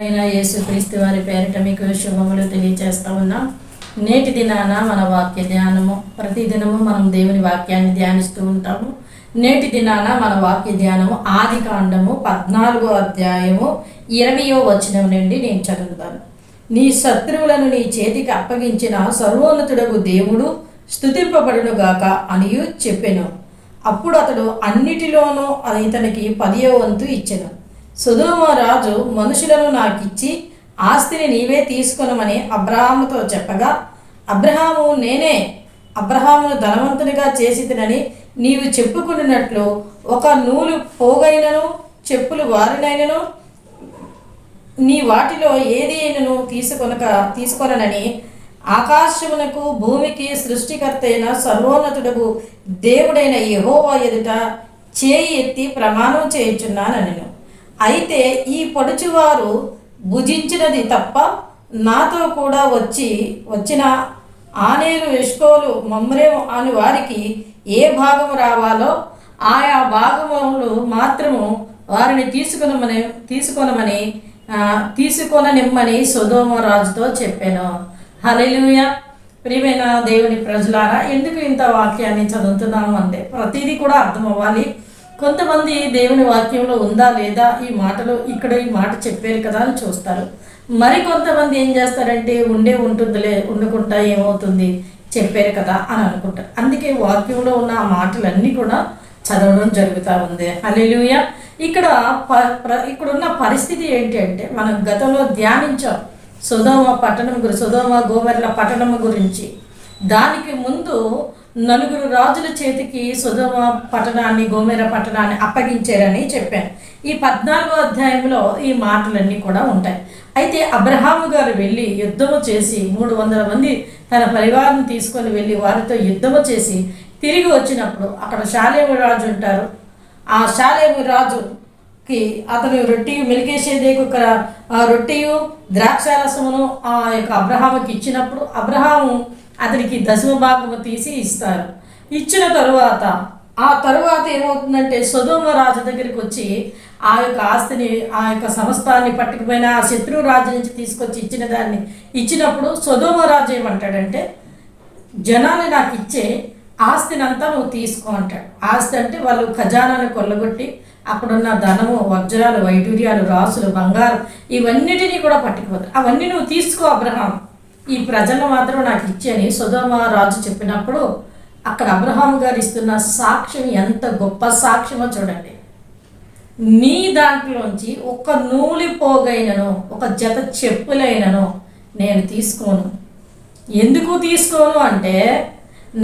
అయినా యేసుక్రీస్తు వారి పేరిట మీకు శుభములు తెలియజేస్తా ఉన్నాం. నేటి దినాన మన వాక్య ధ్యానము ప్రతిదినము మనం దేవుని వాక్యాన్ని ధ్యానిస్తూ ఉంటాము. నేటి దినాన మన వాక్య ధ్యానము ఆది కాండము పద్నాలుగో అధ్యాయము ఇరవయో వచనం నుండి నేను చదువుతాను. నీ శత్రువులను నీ చేతికి అప్పగించిన సర్వోన్నతుడకు దేవుడు స్థుతింపబడును గాక అనియు చెప్పెను. అప్పుడు అతడు అన్నిటిలోనూ ఇతనికి పదియో వంతు ఇచ్చెను. సుధోమ రాజు మనుషులను నాకిచ్చి ఆస్తిని నీవే తీసుకొనమని అబ్రహాముతో చెప్పగా అబ్రహాము నేనే అబ్రహామును ధనవంతునిగా చేసితినని నీవు చెప్పుకున్నట్లు ఒక నూలు పోగైనను చెప్పులు వారినైనను నీ వాటిలో ఏది అయినను తీసుకొనక తీసుకొనని ఆకాశమునకు భూమికి సృష్టికర్త అయిన సర్వోన్నతుడకు దేవుడైన యహోవా ఎదుట చేయి ఎత్తి ప్రమాణం చేయుచున్నానను అయితే ఈ పొడుచువారు భుజించినది తప్ప నాతో కూడా వచ్చి వచ్చిన ఆనేలు ఎష్కోలు మమ్రేము అని వారికి ఏ భాగము రావాలో ఆయా భాగములు మాత్రము వారిని తీసుకునమని తీసుకొనమని తీసుకొననిమ్మని సుధోమ రాజుతో చెప్పాను. హల్లెలూయా. ప్రియమైన దేవుని ప్రజలారా ఎందుకు ఇంత వాక్యాన్ని చదువుతున్నాము అంటే ప్రతిదీ కూడా అర్థం అవ్వాలి కొంతమంది దేవుని వాక్యంలో ఉందా లేదా ఈ మాటలు ఇక్కడ ఈ మాట చెప్పారు కదా అని చూస్తారు. మరి కొంతమంది ఏం చేస్తారంటే ఉండే ఉంటుందిలే ఉండకుండా ఏమవుతుంది చెప్పారు కదా అని అనుకుంటారు. అందుకే వాక్యంలో ఉన్న ఆ మాటలన్నీ కూడా చదవడం జరుగుతూ ఉంది. అలెలుయ ఇక్కడ ప ప్ర- పరిస్థితి ఏంటి అంటే మనం గతంలో ధ్యానించాం. సుధోమ పట్టణం గురించి సుధోమ గోవర్ల పట్టణం గురించి. దానికి ముందు నలుగురు రాజుల చేతికి సుధమ పట్టణాన్ని గోమేర పట్టణాన్ని అప్పగించారని చెప్పాను ఈ పద్నాలుగో అధ్యాయంలో ఈ మాటలన్నీ కూడా ఉంటాయి. అయితే అబ్రహాము గారు వెళ్ళి యుద్ధము చేసి మూడు వందల మంది తన పరివారం తీసుకొని వెళ్ళి వారితో యుద్ధము చేసి తిరిగి వచ్చినప్పుడు అక్కడ శాలేము రాజు ఉంటారు. ఆ శాలేము కి అతను రొట్టి మెలికేసేదేకు ఒక ఆ ద్రాక్ష ద్రాక్షారసమును ఆ యొక్క అబ్రహాముకి ఇచ్చినప్పుడు అబ్రహాము అతనికి దశమ భాగము తీసి ఇస్తారు. ఇచ్చిన తరువాత ఆ తరువాత ఏమవుతుందంటే సుధోమ రాజు దగ్గరికి వచ్చి ఆ యొక్క ఆస్తిని ఆ యొక్క సమస్తాన్ని పట్టుకుపోయిన ఆ శత్రు రాజు నుంచి తీసుకొచ్చి ఇచ్చిన దాన్ని ఇచ్చినప్పుడు సుధోమ రాజు ఏమంటాడంటే జనాన్ని నాకు ఇచ్చే ఆస్తిని అంతా నువ్వు తీసుకో అంటాడు. ఆస్తి అంటే వాళ్ళు ఖజానాను కొల్లగొట్టి అక్కడున్న ధనము వజ్రాలు వైడూర్యాలు రాసులు బంగారం ఇవన్నిటినీ కూడా పట్టుకుపోతాయి అవన్నీ నువ్వు తీసుకో అబ్రహాం. ఈ ప్రజలు మాత్రం నాకు ఇచ్చేని సుధోమ రాజు చెప్పినప్పుడు అక్కడ అబ్రహాం గారు ఇస్తున్న సాక్ష్యం ఎంత గొప్ప సాక్ష్యమో చూడండి. నీ దాంట్లోంచి ఒక నూలి పోగైనను ఒక జత చెప్పులైనను నేను తీసుకోను. ఎందుకు తీసుకోను అంటే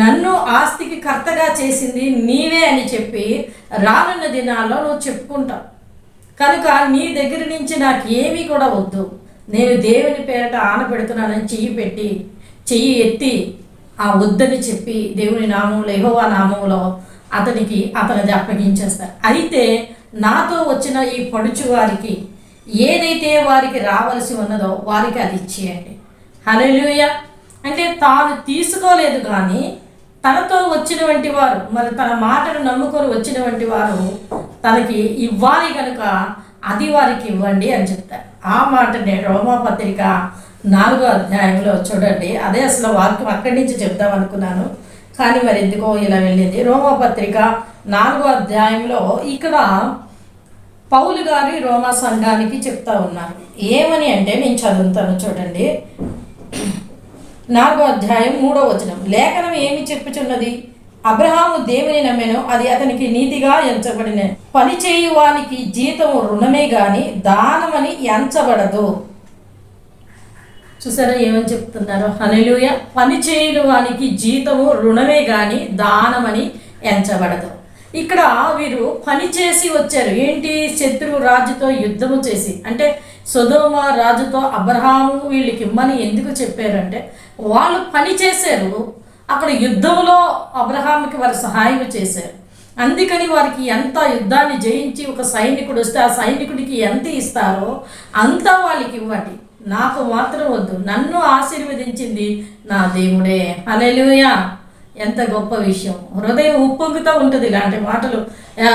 నన్ను ఆస్తికి కర్తగా చేసింది నీవే అని చెప్పి రానున్న దినాల్లో నువ్వు చెప్పుకుంటావు. కనుక నీ దగ్గర నుంచి నాకు ఏమీ కూడా వద్దు. నేను దేవుని పేరట ఆనపెడుతున్నానని చెయ్యి పెట్టి చెయ్యి ఎత్తి ఆ వద్దని చెప్పి దేవుని నామంలో యెహోవా నామంలో అతనికి అతనిది అప్పగించేస్తారు. అయితే నాతో వచ్చిన ఈ పడుచు వారికి ఏదైతే వారికి రావలసి ఉన్నదో వారికి అది ఇచ్చేయండి. హలో అంటే తాను తీసుకోలేదు కానీ తనతో వచ్చినటువంటి వారు మరి తన మాటను నమ్ముకొని వచ్చినటువంటి వారు తనకి ఇవ్వాలి కనుక అది వారికి ఇవ్వండి అని చెప్తారు. ఆ మాటనే రోమాపత్రిక నాలుగో అధ్యాయంలో చూడండి. అదే అసలు వాక్యం అక్కడి నుంచి చెప్దాం అనుకున్నాను. కానీ మరి ఎందుకో ఇలా వెళ్ళింది. రోమాపత్రిక నాలుగో అధ్యాయంలో ఇక్కడ పౌలు గారి రోమా సంఘానికి చెప్తా ఉన్నారు. ఏమని అంటే నేను చదువుతాను చూడండి. నాలుగో అధ్యాయం మూడో వచనం. లేఖనం ఏమి చెప్పుచున్నది? అబ్రహాము దేవుని నమ్మెను అది అతనికి నీతిగా ఎంచబడిన పని చేయువానికి జీతం రుణమే గాని దానమని ఎంచబడదు. చూసారా ఏమని చెప్తున్నారు? హనలుయ పని చేయని వానికి జీతము రుణమే గాని దానమని ఎంచబడదు. ఇక్కడ వీరు పని చేసి వచ్చారు. ఏంటి? శత్రువు రాజుతో యుద్ధము చేసి. అంటే సుధోమ రాజుతో అబ్రహాము వీళ్ళకి ఇమ్మని ఎందుకు చెప్పారంటే వాళ్ళు పని చేశారు. అక్కడ యుద్ధంలో అబ్రహాంకి వారు సహాయం చేశారు. అందుకని వారికి ఎంత యుద్ధాన్ని జయించి ఒక సైనికుడు వస్తే ఆ సైనికుడికి ఎంత ఇస్తారో అంతా వాళ్ళకి ఇవ్వండి. నాకు మాత్రం వద్దు. నన్ను ఆశీర్వదించింది నా దేవుడే. అలెలుయా ఎంత గొప్ప విషయం. హృదయం ఉప్పొంగుతూ ఉంటుంది ఇలాంటి మాటలు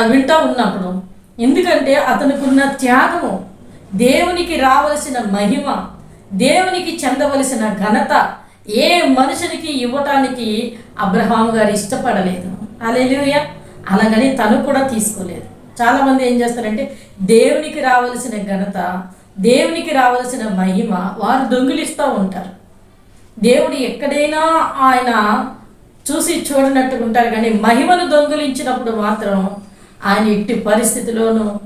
వింటూ ఉన్నప్పుడు. ఎందుకంటే అతనికి ఉన్న త్యాగము దేవునికి రావలసిన మహిమ దేవునికి చెందవలసిన ఘనత ఏ మనుషునికి ఇవ్వటానికి అబ్రహాం గారు ఇష్టపడలేదు. అలెలుయ అలాగని తను కూడా తీసుకోలేదు. చాలామంది ఏం చేస్తారంటే దేవునికి రావలసిన ఘనత దేవునికి రావలసిన మహిమ వారు దొంగిలిస్తూ ఉంటారు. దేవుడు ఎక్కడైనా ఆయన చూసి చూడనట్టు ఉంటారు కానీ మహిమను దొంగిలించినప్పుడు మాత్రం ఆయన ఎట్టి పరిస్థితిలోనూ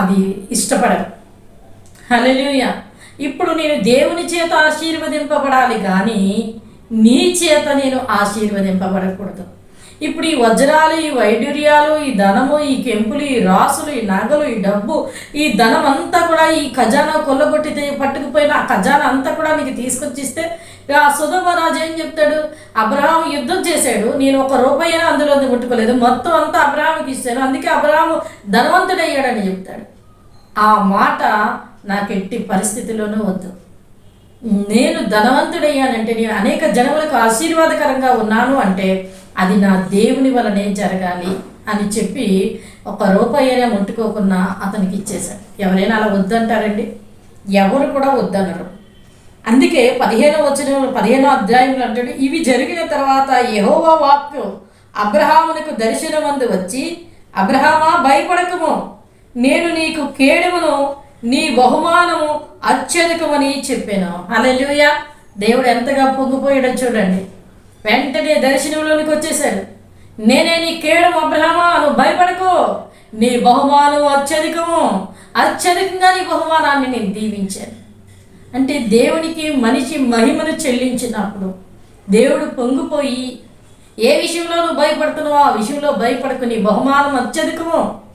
అది ఇష్టపడరు. హలలుయ ఇప్పుడు నేను దేవుని చేత ఆశీర్వదింపబడాలి కానీ నీ చేత నేను ఆశీర్వదింపబడకూడదు. ఇప్పుడు ఈ వజ్రాలు ఈ వైడూర్యాలు ఈ ధనము ఈ కెంపులు ఈ రాసులు ఈ నగలు ఈ డబ్బు ఈ ధనం అంతా కూడా ఈ ఖజానా కొల్లగొట్టి పట్టుకుపోయిన ఆ ఖజానా అంతా కూడా నీకు తీసుకొచ్చిస్తే ఇక ఆ సుధమరాజు ఏం చెప్తాడు? అబ్రహాం యుద్ధం చేశాడు. నేను ఒక రూపాయి అయినా అందులో ముట్టుకోలేదు. మొత్తం అంతా అబ్రహాంకి ఇస్తాను అందుకే అబ్రహాము ధనవంతుడయ్యాడని చెప్తాడు. ఆ మాట నాకు ఎట్టి పరిస్థితిలోనూ వద్దు. నేను ధనవంతుడయ్యానంటే నేను అనేక జనములకు ఆశీర్వాదకరంగా ఉన్నాను అంటే అది నా దేవుని వలనే జరగాలి అని చెప్పి ఒక రూపాయి అయినా ముట్టుకోకుండా అతనికి ఇచ్చేశాడు. ఎవరైనా అలా వద్దంటారండి? ఎవరు కూడా వద్దనరు. అందుకే పదిహేనో వచ్చిన పదిహేనో అధ్యాయంలో అంటాడు ఇవి జరిగిన తర్వాత యహోవా వాక్కు అబ్రహామునకు దర్శనమందు వచ్చి అబ్రహామా భయపడకము. నేను నీకు కేడుమును నీ బహుమానము అత్యధికమని చెప్పాను. అలెలుయ దేవుడు ఎంతగా పొంగిపోయాడో చూడండి. వెంటనే దర్శనంలోనికి వచ్చేశాడు. నేనే నీ కేడం అబ్రహమా నువ్వు భయపడకు. నీ బహుమానం అత్యధికము. అత్యధికంగా నీ బహుమానాన్ని నేను దీవించాను. అంటే దేవునికి మనిషి మహిమను చెల్లించినప్పుడు దేవుడు పొంగిపోయి ఏ విషయంలో నువ్వు భయపడుతున్నావో ఆ విషయంలో భయపడకు. నీ బహుమానం అత్యధికము.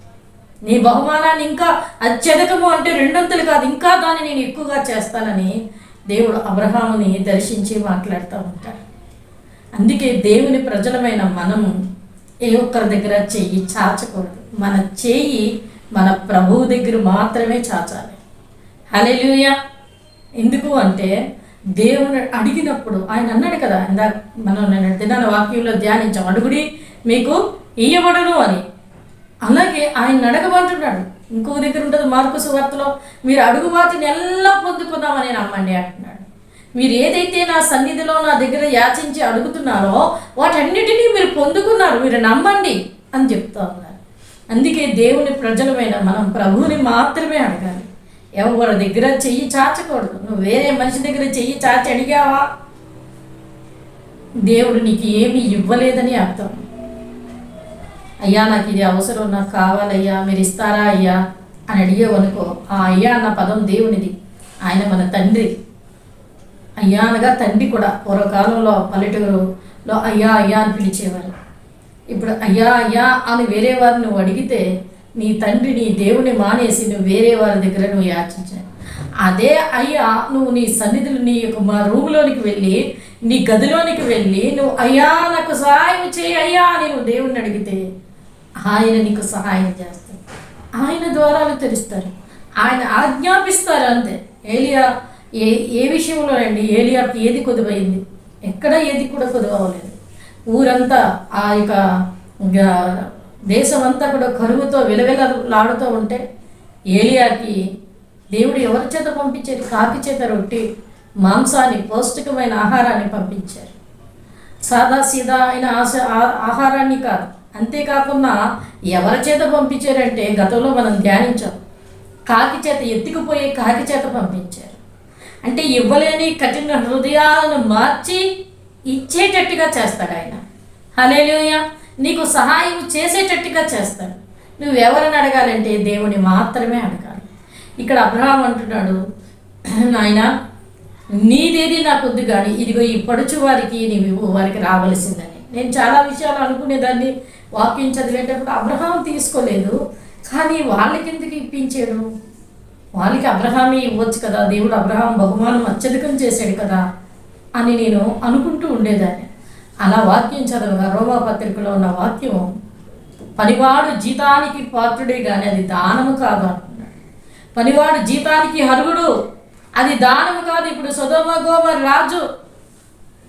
నీ బహుమానాన్ని ఇంకా అత్యధికము అంటే రెండొంతులు కాదు ఇంకా దాన్ని నేను ఎక్కువగా చేస్తానని దేవుడు అబ్రహాముని దర్శించి మాట్లాడుతూ ఉంటాడు. అందుకే దేవుని ప్రజలమైన మనము ఏ ఒక్కరి దగ్గర చెయ్యి చాచకూడదు. మన చేయి మన ప్రభువు దగ్గర మాత్రమే చాచాలి. హల్లెలూయా! ఎందుకు అంటే దేవుని అడిగినప్పుడు ఆయన అన్నాడు కదా ఇందాక మనం నేను దినాన వాక్యంలో ధ్యానించాం అడుగుడి మీకు ఇయ్యబడను అని. అలాగే ఆయన అడగమంటున్నాడు ఇంకో దగ్గర ఉంటుంది మార్పు సువార్తలో మీరు అడుగు వాటిని ఎలా పొందుకున్నామని నమ్మండి అంటున్నాడు. మీరు ఏదైతే నా సన్నిధిలో నా దగ్గర యాచించి అడుగుతున్నారో వాటన్నిటినీ మీరు పొందుకున్నారు మీరు నమ్మండి అని చెప్తా ఉన్నారు. అందుకే దేవుని ప్రజలమైన మనం ప్రభువుని మాత్రమే అడగాలి. ఎవరి దగ్గర చెయ్యి చాచకూడదు. నువ్వు వేరే మనిషి దగ్గర చెయ్యి చాచి అడిగావా? దేవుడు నీకు ఏమీ ఇవ్వలేదని అర్థం. అయ్యా నాకు ఇది అవసరం నాకు కావాలయ్యా మీరు ఇస్తారా అయ్యా? అని అడిగేవనుకో ఆ అయ్యా అన్న పదం దేవునిది ఆయన మన తండ్రి. అయ్యా అనగా తండ్రి కూడా పూర్వకాలంలో పల్లెటూరులో అయ్యా అయ్యా అని పిలిచేవారు. ఇప్పుడు అయ్యా అయ్యా అని వేరే వారిని నువ్వు అడిగితే నీ తండ్రి నీ దేవుని మానేసి నువ్వు వేరే వారి దగ్గర నువ్వు యాచించావు. అదే అయ్యా నువ్వు నీ సన్నిధులు నీ యొక్క మా రూమ్లోనికి వెళ్ళి నీ గదిలోనికి వెళ్ళి నువ్వు అయ్యా నాకు సహాయం చేయి అయ్యా అని నువ్వు దేవుణ్ణి అడిగితే ఆయన నీకు సహాయం చేస్తాడు ఆయన ద్వారాలు తెరుస్తారు. ఆయన ఆజ్ఞాపిస్తారు అంతే. ఏలియా ఏ ఏ విషయంలో అండి ఏలియాకి ఏది కొదువైంది? ఎక్కడ ఏది కూడా కొదువలేదు ఊరంతా ఆ యొక్క దేశం అంతా కూడా కరువుతో విలవిలలాడుతూ ఉంటే ఏలియాకి దేవుడు ఎవరి చేత పంపించారు? కాకి చేత రొట్టి మాంసాన్ని పౌష్టికమైన ఆహారాన్ని పంపించారు. సాదా సీదా అయిన ఆశ ఆహారాన్ని కాదు. అంతేకాకుండా ఎవరి చేత పంపించారంటే గతంలో మనం ధ్యానించాం. కాకి చేత ఎత్తుకుపోయే కాకి చేత పంపించారు. అంటే ఇవ్వలేని కఠిన హృదయాలను మార్చి ఇచ్చేటట్టుగా చేస్తాడు ఆయన. హలేలుయ నీకు సహాయం చేసేటట్టుగా చేస్తాడు. నువ్వు ఎవరిని అడగాలంటే దేవుని మాత్రమే అడగాలి. ఇక్కడ అబ్రహాం అంటున్నాడు నాయన నీదేది నాకు వద్దు కానీ ఇదిగో ఈ పడుచు వారికి నీవు వారికి రావలసిందని. నేను చాలా విషయాలు అనుకునేదాన్ని. వాక్యం చదివేటప్పుడు అబ్రహాం తీసుకోలేదు కానీ వాళ్ళకి ఎందుకు ఇప్పించాడు? వాళ్ళకి అబ్రహామే ఇవ్వచ్చు కదా దేవుడు అబ్రహాం బహుమానం అత్యధికం చేశాడు కదా అని నేను అనుకుంటూ ఉండేదాన్ని. అలా వాక్యం చదవగా రోమా పత్రికలో ఉన్న వాక్యం పనివాడు జీతానికి పాత్రుడే కానీ అది దానము కాదు అంటున్నాడు. పనివాడు జీతానికి హరుగుడు అది దానము కాదు. ఇప్పుడు సుధోమ గోమర్ రాజు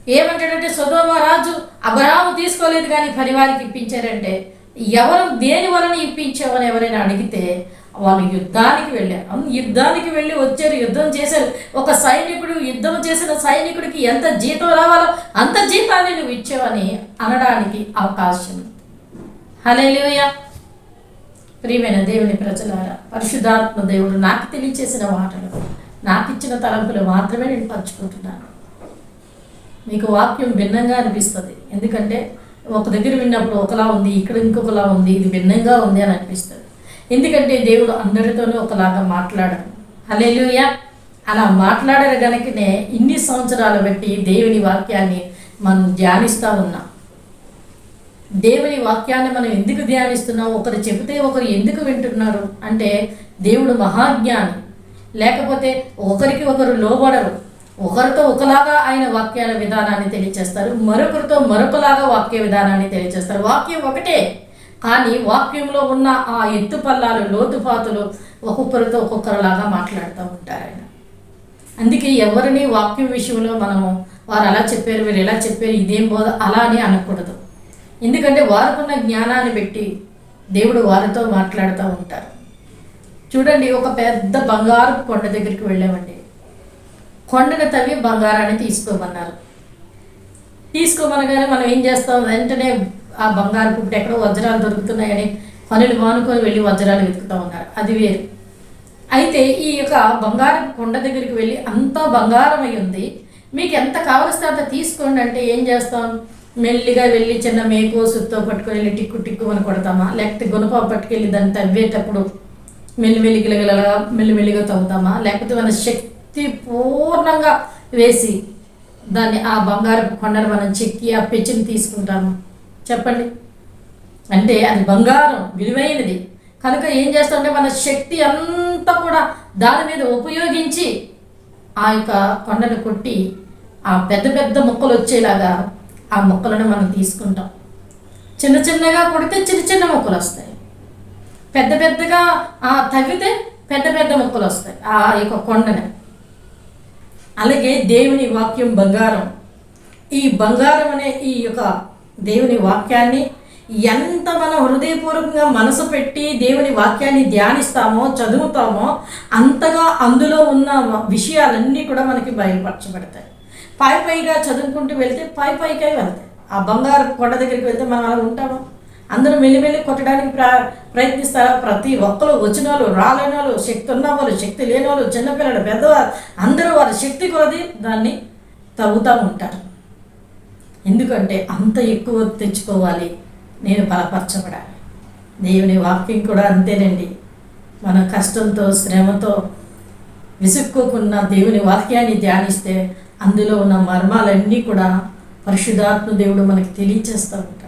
ఏమంటాడంటే సుధోమ రాజు అబరాము తీసుకోలేదు కానీ పనివారికి ఇప్పించారంటే ఎవరు దేని వలన ఇప్పించావని ఎవరైనా అడిగితే వాళ్ళు యుద్ధానికి వెళ్ళారు. యుద్ధానికి వెళ్ళి వచ్చారు యుద్ధం చేశారు. ఒక సైనికుడు యుద్ధం చేసిన సైనికుడికి ఎంత జీతం రావాలో అంత జీతాన్ని నువ్వు ఇచ్చావని అనడానికి అవకాశం ఉంది. లేవయ్యా ప్రియమైన దేవుని ప్రజలారా పరిశుద్ధాత్మ దేవుడు నాకు తెలియచేసిన మాటలు నాకు ఇచ్చిన తలంపులు మాత్రమే నేను పంచుకుంటున్నాను. మీకు వాక్యం భిన్నంగా అనిపిస్తుంది. ఎందుకంటే ఒక దగ్గర విన్నప్పుడు ఒకలా ఉంది ఇక్కడ ఇంకొకలా ఉంది ఇది భిన్నంగా ఉంది అని అనిపిస్తుంది. ఎందుకంటే దేవుడు అందరితోనూ ఒకలాగా మాట్లాడరు అలేలుయా అలా మాట్లాడరు కనుకనే ఇన్ని సంవత్సరాలు బట్టి దేవుని వాక్యాన్ని మనం ధ్యానిస్తూ ఉన్నాం. దేవుని వాక్యాన్ని మనం ఎందుకు ధ్యానిస్తున్నాం? ఒకరు చెబితే ఒకరు ఎందుకు వింటున్నారు? అంటే దేవుడు మహాజ్ఞాని. లేకపోతే ఒకరికి ఒకరు లోబడరు. ఒకరితో ఒకలాగా ఆయన వాక్యాల విధానాన్ని తెలియచేస్తారు. మరొకరితో మరొకలాగా వాక్య విధానాన్ని తెలియచేస్తారు. వాక్యం ఒకటే. కానీ వాక్యంలో ఉన్న ఆ ఎత్తు పల్లాలు లోతుపాతులు ఒక్కొక్కరితో ఒక్కొక్కరిలాగా మాట్లాడుతూ ఉంటారు ఆయన అందుకే ఎవరిని వాక్యం విషయంలో మనము వారు అలా చెప్పారు వీరు ఎలా చెప్పారు ఇదేం బోధ అలా అని అనకూడదు. ఎందుకంటే వారికున్న జ్ఞానాన్ని పెట్టి దేవుడు వారితో మాట్లాడుతూ ఉంటారు. చూడండి ఒక పెద్ద బంగారు కొండ దగ్గరికి వెళ్ళామండి. కొండను తవ్వి బంగారాన్ని తీసుకోమన్నారు. తీసుకోమనగానే మనం ఏం చేస్తాం? వెంటనే ఆ బంగారు ఇప్పుడు ఎక్కడో వజ్రాలు దొరుకుతున్నాయని పనులు మానుకొని వెళ్ళి వజ్రాలు వెతుకుతూ ఉన్నారు. అది వేరు. అయితే ఈ యొక్క బంగారం కొండ దగ్గరికి వెళ్ళి అంతా బంగారం అయి ఉంది. మీకు ఎంత కావలిస్తే అంత తీసుకోండి అంటే ఏం చేస్తాం? మెల్లిగా వెళ్ళి చిన్న మేకో సుత్తో పట్టుకొని వెళ్ళి టిక్కు టిక్కు అని కొడతామా? లేకపోతే గుణపా పట్టుకెళ్ళి దాన్ని తవ్వేటప్పుడు మెల్లిమెల్లి గిలగిలగా మెల్లిమెల్లిగా తవ్వుతామా? లేకపోతే మన శక్తి పూర్ణంగా వేసి దాన్ని ఆ బంగారు కొండను మనం చెక్కి ఆ పెచ్చిని తీసుకుంటాము. చెప్పండి. అంటే అది బంగారం విలువైనది. కనుక ఏం చేస్తామంటే మన శక్తి అంతా కూడా దాని మీద ఉపయోగించి ఆ యొక్క కొండను కొట్టి ఆ పెద్ద పెద్ద మొక్కలు వచ్చేలాగా ఆ మొక్కలను మనం తీసుకుంటాం. చిన్న చిన్నగా కొడితే చిన్న చిన్న మొక్కలు వస్తాయి. పెద్ద పెద్దగా తవ్వితే పెద్ద పెద్ద మొక్కలు వస్తాయి. ఆ యొక్క కొండని. అలాగే దేవుని వాక్యం బంగారం. ఈ బంగారం అనే ఈ యొక్క దేవుని వాక్యాన్ని ఎంత మనం హృదయపూర్వకంగా మనసు పెట్టి దేవుని వాక్యాన్ని ధ్యానిస్తామో చదువుతామో అంతగా అందులో ఉన్న విషయాలన్నీ కూడా మనకి బయలుపరచబడతాయి. పై పైగా చదువుకుంటూ వెళ్తే పై పైకే వెళ్తాయి. ఆ బంగారు కొండ దగ్గరికి వెళ్తే మనం అలా ఉంటాము? అందరూ మెల్లిమెల్లి కొట్టడానికి ప్ర ప్రయత్నిస్తారు. ప్రతి ఒక్కరు వచ్చిన వాళ్ళు రాలేని వాళ్ళు శక్తి ఉన్న వాళ్ళు శక్తి లేని వాళ్ళు చిన్నపిల్లలు పెద్దవారు అందరూ వారి శక్తి కొలది దాన్ని తవ్వుతూ ఉంటారు. ఎందుకంటే అంత ఎక్కువ తెచ్చుకోవాలి. నేను బలపరచబడాలి. దేవుని వాక్యం కూడా అంతేనండి. మన కష్టంతో శ్రమతో విసుక్కోకున్న దేవుని వాక్యాన్ని ధ్యానిస్తే అందులో ఉన్న మర్మాలన్నీ కూడా పరిశుధాత్మ దేవుడు మనకి తెలియచేస్తూ ఉంటాడు.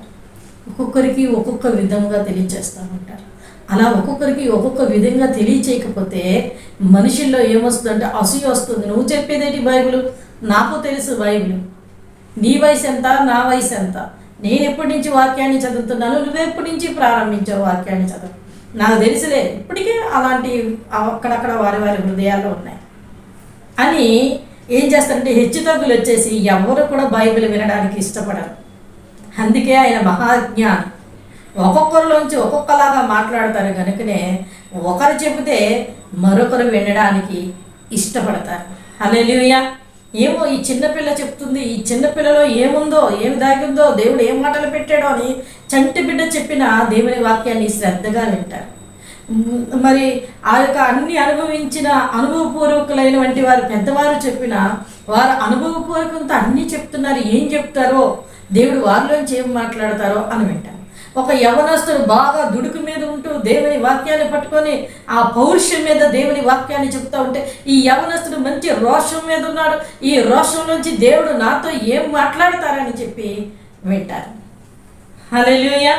ఒక్కొక్కరికి ఒక్కొక్క విధంగా తెలియచేస్తూ ఉంటారు అలా ఒక్కొక్కరికి ఒక్కొక్క విధంగా తెలియచేయకపోతే మనుషుల్లో ఏమొస్తుందంటే అసూయ వస్తుంది. నువ్వు చెప్పేదేంటి బైబిల్? నాకు తెలుసు బైబిల్. నీ వయసు ఎంత? నా వయసు ఎంత? నేను ఎప్పటి నుంచి వాక్యాన్ని చదువుతున్నాను? నువ్వు ఎప్పటి నుంచి ప్రారంభించావు వాక్యాన్ని చదువు? నాకు తెలుసులే. ఇప్పటికే అలాంటి అక్కడక్కడ వారి వారి హృదయాల్లో ఉన్నాయి. అని ఏం చేస్తారంటే హెచ్చు తగ్గులు వచ్చేసి ఎవరు కూడా బైబిల్ వినడానికి ఇష్టపడరు. అందుకే ఆయన మహాజ్ఞాని. ఒక్కొక్కరిలోంచి ఒక్కొక్కలాగా మాట్లాడతారు కనుకనే ఒకరు చెబితే మరొకరు వినడానికి ఇష్టపడతారు. హల్లెలూయా! ఏమో ఈ చిన్నపిల్ల చెప్తుంది ఈ చిన్నపిల్లలో ఏముందో ఏమి దాగిందో దేవుడు ఏం మాటలు పెట్టాడో అని చంటి బిడ్డ చెప్పిన దేవుని వాక్యాన్ని శ్రద్ధగా వింటారు. మరి ఆ యొక్క అన్ని అనుభవించిన అనుభవపూర్వకులైన వంటి వారు పెద్దవారు చెప్పిన వారు అనుభవపూర్వకంతో అన్నీ చెప్తున్నారు ఏం చెప్తారో దేవుడు వారిలోంచి ఏం మాట్లాడతారో అని వింటారు ఒక యవనస్తుడు బాగా దుడుకు మీద ఉంటూ దేవుని వాక్యాన్ని పట్టుకొని ఆ పౌరుషం మీద దేవుని వాక్యాన్ని చెప్తా ఉంటే ఈ యవనస్తుడు మంచి రోషం మీద ఉన్నాడు. ఈ రోషం నుంచి దేవుడు నాతో ఏం మాట్లాడతారని చెప్పి వింటారు. హల్లెలూయా!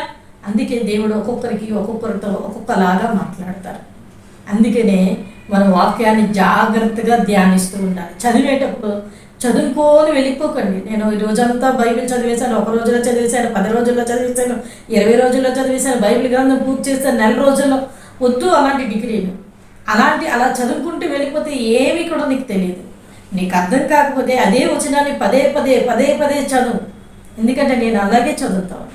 అందుకే దేవుడు ఒక్కొక్కరికి ఒక్కొక్కరితో ఒక్కొక్కలాగా మాట్లాడతారు. అందుకనే మన వాక్యాన్ని జాగ్రత్తగా ధ్యానిస్తూ ఉండాలి. చదివేటప్పుడు చదువుకోని వెళ్ళిపోకండి. నేను ఈ రోజంతా బైబిల్ చదివేశాను ఒక రోజులో చదివేశాను పది రోజుల్లో చదివేశాను ఇరవై రోజుల్లో చదివేశాను బైబిల్ గ్రంథం పూర్తి చేస్తాను నెల రోజుల్లో వద్దు అలాంటి డిగ్రీలు. అలాంటి అలా చదువుకుంటూ వెళ్ళిపోతే ఏమీ కూడా నీకు తెలియదు. నీకు అర్థం కాకపోతే అదే వచనాన్ని పదే పదే పదే పదే చదువు. ఎందుకంటే నేను అలాగే చదువుతాను.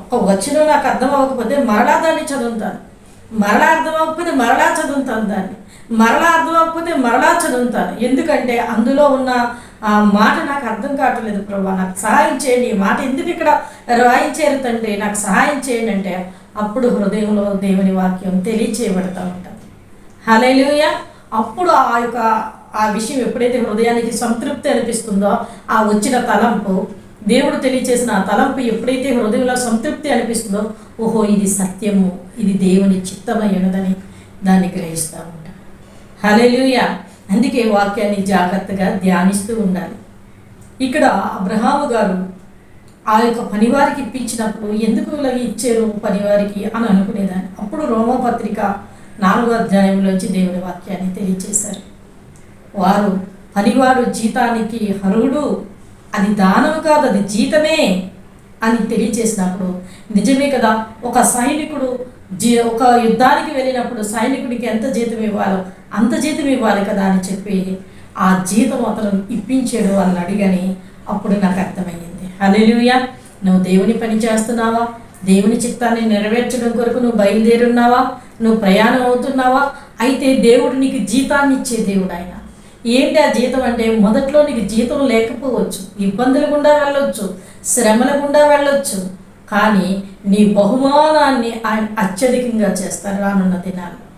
ఒక వచనం నాకు అర్థం అవ్వకపోతే మరలా దాన్ని చదువుతాను. మరలా అర్థం అవ్వకపోతే మరలా చదువుతాను దాన్ని. మరలా అర్థం అవ్వకపోతే మరలా చదువుతాను. ఎందుకంటే అందులో ఉన్న ఆ మాట నాకు అర్థం కావట్లేదు ప్రభా. నాకు సహాయం చేయండి. ఈ మాట ఎందుకు ఇక్కడ రాయించారు తండ్రి? నాకు సహాయం చేయండి అంటే అప్పుడు హృదయంలో దేవుని వాక్యం తెలియచేయబడతా ఉంటుంది. హలేలుయ అప్పుడు ఆ యొక్క ఆ విషయం ఎప్పుడైతే హృదయానికి సంతృప్తి అనిపిస్తుందో ఆ వచ్చిన తలంపు దేవుడు తెలియచేసిన ఆ తలంపు ఎప్పుడైతే హృదయంలో సంతృప్తి అనిపిస్తుందో ఓహో ఇది సత్యము ఇది దేవుని చిత్తమయ్యనదని దాన్ని గ్రహిస్తూ ఉంటాం హలేలుయ అందుకే వాక్యాన్ని జాగ్రత్తగా ధ్యానిస్తూ ఉండాలి. ఇక్కడ అబ్రహాము గారు ఆ యొక్క పనివారికి ఇప్పించినప్పుడు ఎందుకు ఇలా ఇచ్చారు పనివారికి అని అనుకునేదాన్ని. అప్పుడు రోమపత్రిక నాలుగో అధ్యాయంలోంచి దేవుని వాక్యాన్ని తెలియచేశారు. వారు పనివాడు జీతానికి హరుడు అది దానం కాదు అది జీతమే అని తెలియచేసినప్పుడు నిజమే కదా ఒక సైనికుడు జీ ఒక యుద్ధానికి వెళ్ళినప్పుడు సైనికుడికి ఎంత జీతం ఇవ్వాలో అంత జీతం ఇవ్వాలి కదా అని చెప్పి ఆ జీతం అతను ఇప్పించాడు అని అడిగని అప్పుడు నాకు అర్థమయ్యింది. హల్లెలూయా నువ్వు దేవుని పని చేస్తున్నావా? దేవుని చిత్తాన్ని నెరవేర్చడం కొరకు నువ్వు బయలుదేరున్నావా? నువ్వు ప్రయాణం అవుతున్నావా? అయితే దేవుడు నీకు జీతాన్ని ఇచ్చే దేవుడు ఆయన. ఏంటి ఆ జీతం అంటే? మొదట్లో నీకు జీతం లేకపోవచ్చు. ఇబ్బందులు గుండా వెళ్ళొచ్చు. శ్రమల గుండా వెళ్ళొచ్చు. కానీ నీ బహుమానాన్ని ఆయన అత్యధికంగా చేస్తారు రానున్న దినాల్లో.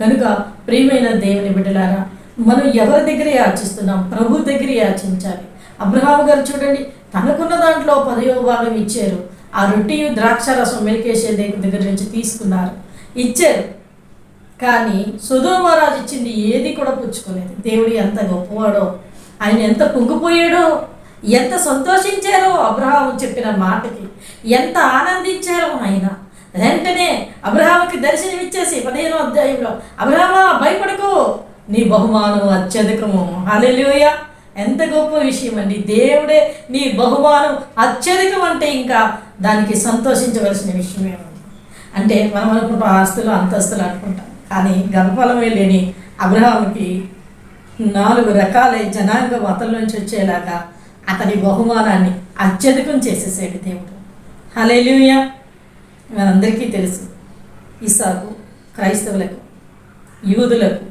కనుక ప్రియమైన దేవుని బిడ్డలారా మనం ఎవరి దగ్గర యాచిస్తున్నాం? ప్రభు దగ్గర యాచించాలి. అబ్రహాం గారు చూడండి తనకున్న దాంట్లో పదయో భాగం ఇచ్చారు. ఆ రొట్టి ద్రాక్షారసం మెలికేసే దగ్గర నుంచి తీసుకున్నారు. ఇచ్చారు. కానీ సుధోమరాజు ఇచ్చింది ఏది కూడా పుచ్చుకోలేదు. దేవుడు ఎంత గొప్పవాడో ఆయన ఎంత పొంగిపోయాడో ఎంత సంతోషించారో అబ్రహాము చెప్పిన మాటకి ఎంత ఆనందించారో ఆయన. వెంటనే అబ్రహాముకి దర్శనం ఇచ్చేసి పదిహేనో అధ్యాయంలో అబ్రహమా భయపడకు నీ బహుమానం అత్యధికము అలెలుయ ఎంత గొప్ప విషయం అండి. దేవుడే నీ బహుమానం అత్యధికం అంటే ఇంకా దానికి సంతోషించవలసిన విషయమే అంటే మనం అనుకుంటాం ఆస్తులు అంతస్తులు అనుకుంటాం. కానీ గర్భఫలమే లేని అబ్రహాముకి నాలుగు రకాల జనాంగ మతంలోంచి నుంచి వచ్చేలాగా అతని బహుమానాన్ని అత్యధికం చేసేసాడు దేవుడు. హలేలుయ మనందరికీ తెలుసు ఇసాకు క్రైస్తవులకు యూదులకు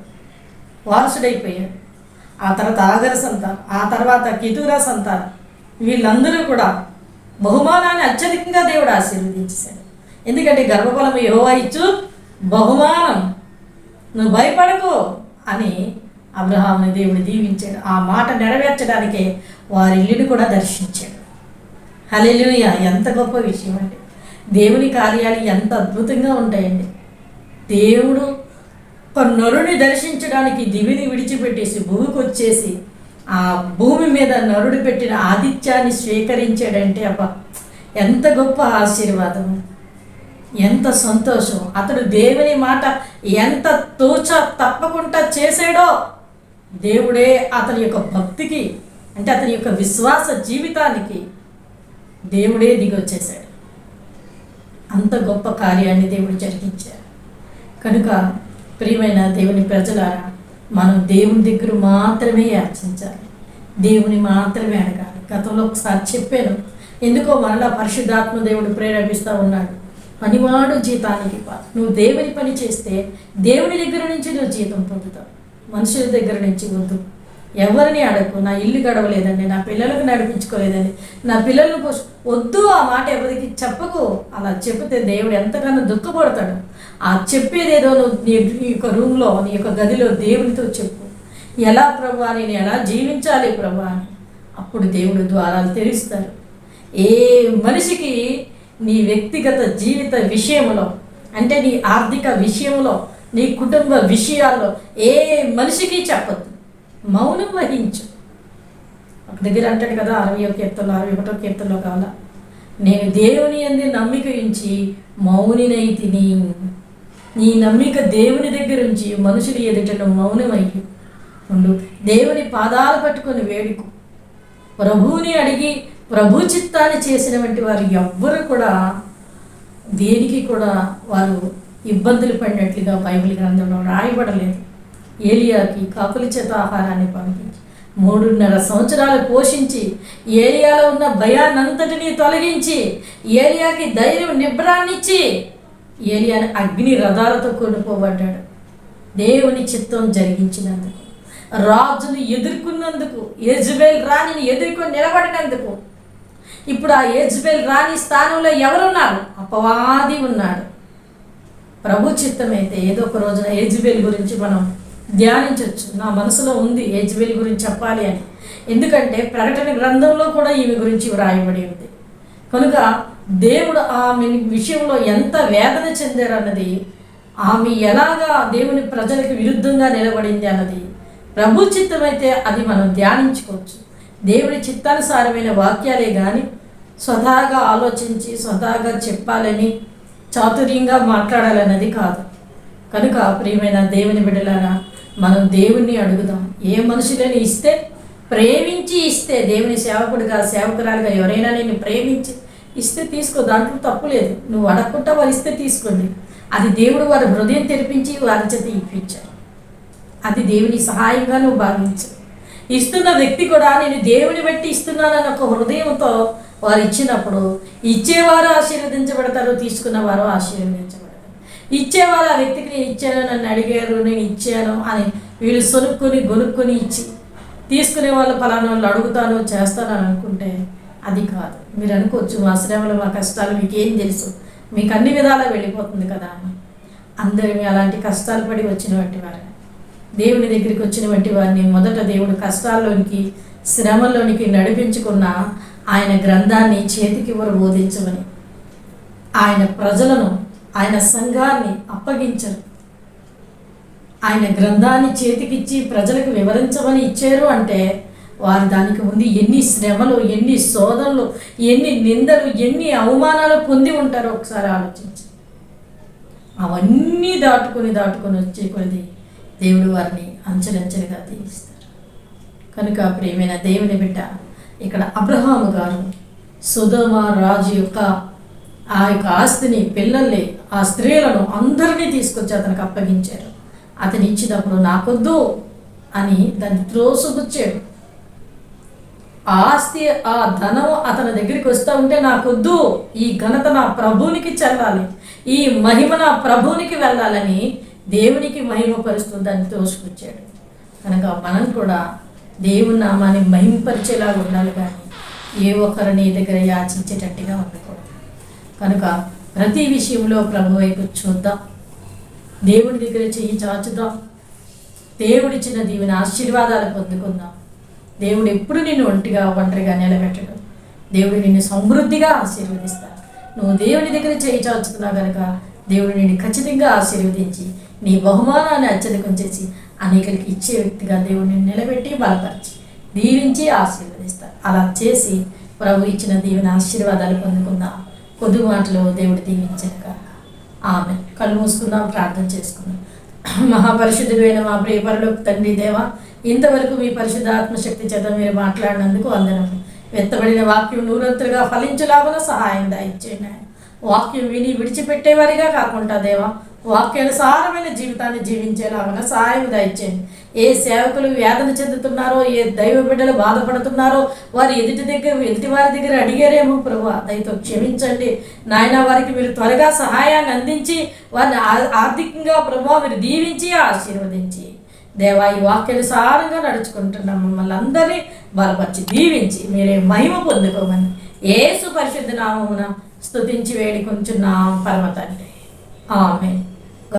వారసుడైపోయాడు. ఆ తర్వాత ఆగర సంతానం ఆ తర్వాత కితురా సంతానం వీళ్ళందరూ కూడా బహుమానాన్ని అత్యధికంగా దేవుడు ఆశీర్వదించేశాడు. ఎందుకంటే గర్భఫలం యోవా ఇచ్చు బహుమానం. నువ్వు భయపడకు అని అబ్రహాంని దేవుడు దీవించాడు. ఆ మాట నెరవేర్చడానికే వారి ఇల్లుని కూడా దర్శించాడు. హలెలుయ ఎంత గొప్ప విషయం అండి. దేవుని కార్యాలు ఎంత అద్భుతంగా ఉంటాయండి. దేవుడు ఒక నరుని దర్శించడానికి దివిని విడిచిపెట్టేసి భూమికి వచ్చేసి ఆ భూమి మీద నరుడు పెట్టిన ఆతిథ్యాన్ని స్వీకరించాడంటే అబ్బా ఎంత గొప్ప ఆశీర్వాదం. ఎంత సంతోషం. అతడు దేవుని మాట ఎంత తోచ తప్పకుండా చేశాడో దేవుడే అతని యొక్క భక్తికి అంటే అతని యొక్క విశ్వాస జీవితానికి దేవుడే దిగొచ్చేసాడు అంత గొప్ప కార్యాన్ని దేవుడు జరిగించారు కనుక ప్రియమైన దేవుని ప్రజలారా మనం దేవుని దగ్గర మాత్రమే యాచించాలి. దేవుని మాత్రమే అడగాలి. గతంలో ఒకసారి చెప్పాను. ఎందుకో మరలా పరిశుద్ధాత్మ దేవుడు ప్రేరేపిస్తూ ఉన్నాడు. పనివాడు జీతానికి నువ్వు దేవుని పని చేస్తే దేవుని దగ్గర నుంచి నువ్వు జీతం పొందుతావు. మనుషుల దగ్గర నుంచి వద్దు. ఎవరిని అడగకు నా ఇల్లు గడవలేదండి నా పిల్లలకు నడిపించుకోలేదండి నా పిల్లలను వద్దు ఆ మాట ఎవరికి చెప్పకు. అలా చెప్తే దేవుడు ఎంతగానో దుఃఖపడతాడు. ఆ చెప్పేదేదో నువ్వు నీ నీ యొక్క రూమ్లో నీ యొక్క గదిలో దేవునితో చెప్పు. ఎలా ప్రభా నేను ఎలా జీవించాలి ప్రభా అని. అప్పుడు దేవుడు ద్వారాలు తెరుస్తారు. ఏ మనిషికి నీ వ్యక్తిగత జీవిత విషయంలో అంటే నీ ఆర్థిక విషయంలో నీ కుటుంబ విషయాల్లో ఏ మనిషికి చెప్పద్దు. మౌనం వహించు. ఒక దగ్గర అంటాడు కదా అరవై ఒక కీర్తనలో అరవై ఒకటో కీర్తనలో కావాల? నేను దేవుని అంది నమ్మిక ఉంచి మౌనినై తిని నీ నమ్మిక దేవుని దగ్గర ఉంచి మనుషులు ఎదుటను మౌనమయ్యి ఉండు. దేవుని పాదాలు పట్టుకొని వేడుకు. ప్రభువుని అడిగి ప్రభు చిత్తాన్ని చేసినటువంటి వారు ఎవ్వరు కూడా దేనికి కూడా వారు ఇబ్బందులు పడినట్లుగా బైబిల్ గ్రంథంలో రాయబడలేదు. ఏలియాకి కాకుల చేత ఆహారాన్ని పంపించి మూడున్నర సంవత్సరాలు పోషించి ఏలియాలో ఉన్న భయాన్నంతటినీ తొలగించి ఏలియాకి ధైర్యం నిబ్రాన్నిచ్చి ఏలియాని అగ్ని రథాలతో కొనుక్కోబడ్డాడు. దేవుని చిత్తం జరిగించినందుకు రాజును ఎదుర్కొన్నందుకు యజ్బేల్ రాణిని ఎదుర్కొని నిలబడినందుకు ఇప్పుడు ఆ యజ్బేల్ రాణి స్థానంలో ఎవరున్నారు? అపవాది ఉన్నాడు. ప్రభు చిత్తమైతే ఏదో ఒక రోజున యజ్బేల్ గురించి మనం ధ్యానించవచ్చు నా మనసులో ఉంది యజ్బేల్ గురించి చెప్పాలి అని. ఎందుకంటే ప్రకటన గ్రంథంలో కూడా ఈమె గురించి వ్రాయబడి ఉంది. కనుక దేవుడు ఆమె విషయంలో ఎంత వేదన చెందారన్నది ఆమె ఎలాగా దేవుని ప్రజలకు విరుద్ధంగా నిలబడింది అన్నది ప్రభు చిత్తమైతే అది మనం ధ్యానించుకోవచ్చు. దేవుడి చిత్తానుసారమైన వాక్యాలే కానీ స్వతహాగా ఆలోచించి స్వతహాగా చెప్పాలని చాతుర్యంగా మాట్లాడాలన్నది కాదు. కనుక ప్రియమైన దేవుని బిడ్డలారా మనం దేవుణ్ణి అడుగుదాం. ఏ మనుషులని ఇస్తే ప్రేమించి ఇస్తే దేవుని సేవకుడిగా సేవకురాలుగా ఎవరైనా నేను ప్రేమించి ఇస్తే తీసుకో దాంట్లో తప్పు లేదు. నువ్వు అడగకుండా వారు ఇస్తే తీసుకోండి. అది దేవుడు వారి హృదయం తెరిపించి వారి చేత ఇప్పించారు. అది దేవుని సహాయంగా నువ్వు భావించు. ఇస్తున్న వ్యక్తి కూడా నేను దేవుని బట్టి ఇస్తున్నానని ఒక హృదయంతో వారు ఇచ్చినప్పుడు ఇచ్చేవారు ఆశీర్వదించబడతారు తీసుకున్న వారు ఆశీర్వదించబడతారు. ఇచ్చేవారు ఆ వ్యక్తికి నేను ఇచ్చాను నన్ను అడిగారు నేను ఇచ్చాను అని వీళ్ళు సొనుక్కొని గొనుక్కొని ఇచ్చి తీసుకునే వాళ్ళు ఫలానా వాళ్ళు అడుగుతాను చేస్తాను అని అనుకుంటే అది కాదు. మీరు అనుకోవచ్చు మా శ్రమలు మా కష్టాలు మీకేం తెలుసు? మీకు అన్ని విధాలా వెళ్ళిపోతుంది కదా అందరి అలాంటి కష్టాలు పడి వచ్చినటువంటి వారు. దేవుని దగ్గరికి వచ్చినటువంటి వారిని మొదట దేవుడు కష్టాల్లోనికి శ్రమలోనికి నడిపించుకున్న ఆయన గ్రంథాన్ని చేతికివ్వరు బోధించమని? ఆయన ప్రజలను ఆయన సంఘాన్ని అప్పగించరు. ఆయన గ్రంథాన్ని చేతికిచ్చి ప్రజలకు వివరించమని ఇచ్చారు అంటే వారు దానికి ముందు ఎన్ని శ్రమలు ఎన్ని శోధనలు ఎన్ని నిందలు ఎన్ని అవమానాలు పొంది ఉంటారో ఒకసారి ఆలోచించి అవన్నీ దాటుకొని దాటుకొని వచ్చే కొద్ది దేవుడు వారిని అంచెలంచెలుగా దీవిస్తారు. కనుక ప్రియమైన దేవుని బిడ్డ ఇక్కడ అబ్రహాము గారు సుధమ రాజు యొక్క ఆ యొక్క ఆస్తిని పిల్లల్ని ఆ స్త్రీలను అందరినీ తీసుకొచ్చి అతనికి అప్పగించారు. అతను ఇచ్చినప్పుడు నాకొద్దు అని దాన్ని త్రోసుగుచ్చాడు ఆ ఆస్తి ఆ ధనం అతని దగ్గరికి వస్తూ ఉంటే నాకొద్దు. ఈ ఘనత నా ప్రభువునికి చెల్లాలి. ఈ మహిమ నా ప్రభువునికి వెళ్ళాలని దేవునికి మహిమపరుస్తుందని తోసుకొచ్చాడు. కనుక మనం కూడా దేవుని నామాన్ని మహిమపరిచేలాగా ఉండాలి కానీ ఏ ఒక్కరు నీ దగ్గర యాచించేటట్టుగా ఉండకూడదు. కనుక ప్రతి విషయంలో ప్రభు వైపు చూద్దాం. దేవుని దగ్గర చెయ్యి చాచుదాం. దేవుడిచ్చిన దీవెన ఆశీర్వాదాలు పొందుకుందాం. దేవుడు ఎప్పుడు నిన్ను ఒంటిగా ఒంటరిగా నిలబెట్టడు. దేవుడు నిన్ను సమృద్ధిగా ఆశీర్వదిస్తాడు. నువ్వు దేవుని దగ్గర చేయి చాచుతున్నావు కనుక దేవుడు నిన్ను ఖచ్చితంగా ఆశీర్వదించి నీ బహుమానాన్ని అత్యధికం చేసి అనేకలకి ఇచ్చే వ్యక్తిగా దేవుడిని నిలబెట్టి బలపరిచి దీవించి ఆశీర్వదిస్తారు. అలా చేసి ప్రభు ఇచ్చిన దీవెన ఆశీర్వాదాలు పొందుకుందాం. కొద్ది మాటలో దేవుడు దీవించక. ఆమె కళ్ళు మూసుకుందాం ప్రార్థన చేసుకుందాం. మహాపరిశుద్ధుడైన మా ప్రియ తండ్రి దేవ ఇంతవరకు మీ పరిశుద్ధ ఆత్మశక్తి చేత మీరు మాట్లాడినందుకు అందరం వెత్తబడిన వాక్యం నూరంతులుగా ఫలించులాగా సహాయం దాయిచ్చేయండి వాక్యం విని విడిచిపెట్టేవారిగా కాకుండా దేవా వాక్యానుసారమైన జీవితాన్ని జీవించేలాగా సహాయం దయచేయండి. ఏ సేవకులు వేదన చెందుతున్నారో ఏ దైవ బిడ్డలు బాధపడుతున్నారో వారి ఎదుటి దగ్గర ఎదుటి వారి దగ్గర అడిగారేమో ప్రభు దయతో క్షమించండి. నాయన వారికి మీరు త్వరగా సహాయాన్ని అందించి వారిని ఆర్థికంగా ప్రభు మీరు దీవించి ఆశీర్వదించి. దేవా ఈ వాక్యానుసారంగా నడుచుకుంటున్నాం మమ్మల్ని అందరినీ బలపరిచి దీవించి మీరే మహిమ పొందుకోమని ఏసు పరిశుద్ధ నామమున స్తుతించి వేడుకొంచున్నాం పరమ తండ్రి ఆమె